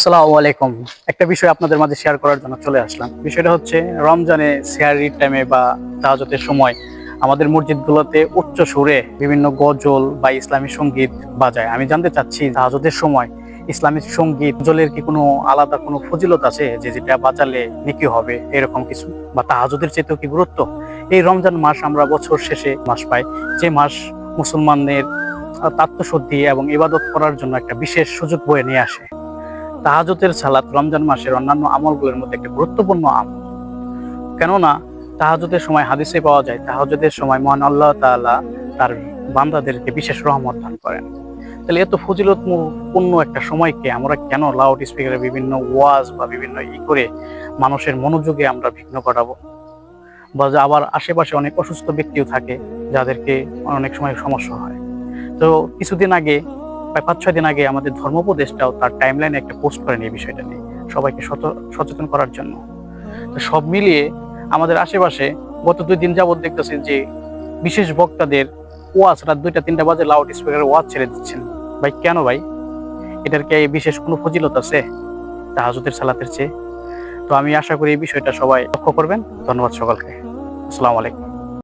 আসসালামু আলাইকুম। একটা বিষয় আপনাদের মাঝে শেয়ার করার জন্য চলে আসলাম। বিষয়টা হচ্ছে, রমজানে শেয়ারির টাইমে বা তাহাজতের সময় আমাদের মসজিদগুলোতে উচ্চ সুরে বিভিন্ন গজল বা ইসলামী সংগীত বাজায়। আমি জানতে চাচ্ছি তাহাজতের সময় ইসলামিক সংগীত, গজলের কি কোনো আলাদা কোনো ফজিলত আছে যে যেটা বাজালে নিকি হবে, এরকম কিছু? বা তাহাজতের চেয়েও কি গুরুত্ব? এই রমজান মাস আমরা বছর শেষে মাস পাই। যে মাস মুসলমানদের তাত্মশুদ্ধি এবং ইবাদত করার জন্য একটা বিশেষ সুযোগ বয়ে নিয়ে আসে। তাহাজতের সালাত রমজান মাসের অন্যান্য আমলগুলোর মধ্যে একটি গুরুত্বপূর্ণ আমল কেননা, তাহাজতের সময় হাদিসে পাওয়া যায়, তাহাজতের সময় মহান আল্লাহ তাআলা তার বান্দাদেরকে বিশেষ রহমত দান করেন। তাহলে এত ফজিলত পূর্ণ একটা সময়কে আমরা কেন লাউড স্পিকারে বিভিন্ন ওয়াজ বা বিভিন্ন ই করে মানুষের মনোযোগে আমরা বিঘ্ন ঘটাবো? বা আবার আশেপাশে অনেক অসুস্থ ব্যক্তিও থাকে, যাদেরকে অনেক সময় সমস্যা হয়। তো কিছুদিন আগে প্রায় পাঁচ ছয় দিন আগে আমাদের ধর্মোপদেশটাও তার টাইমলাইনে একটা পোস্ট করেন এই বিষয়টা নিয়ে সবাইকে সচেতন করার জন্য। তো সব মিলিয়ে আমাদের আশেপাশে গত দুই দিন যাবত দেখতেছি যে বিশেষ বক্তাদের ওয়াজ রাত দুইটা তিনটা বাজে লাউড স্পিকারের ওয়াজ ছেড়ে দিচ্ছেন। ভাই কেন ভাই? এটার কি বিশেষ কোনো ফজিলত আছে? তাহাজুদের সালাতের চেয়ে। তো আমি আশা করি এই বিষয়টা সবাই লক্ষ্য করবেন। ধন্যবাদ সকলকে। আসসালামু আলাইকুম।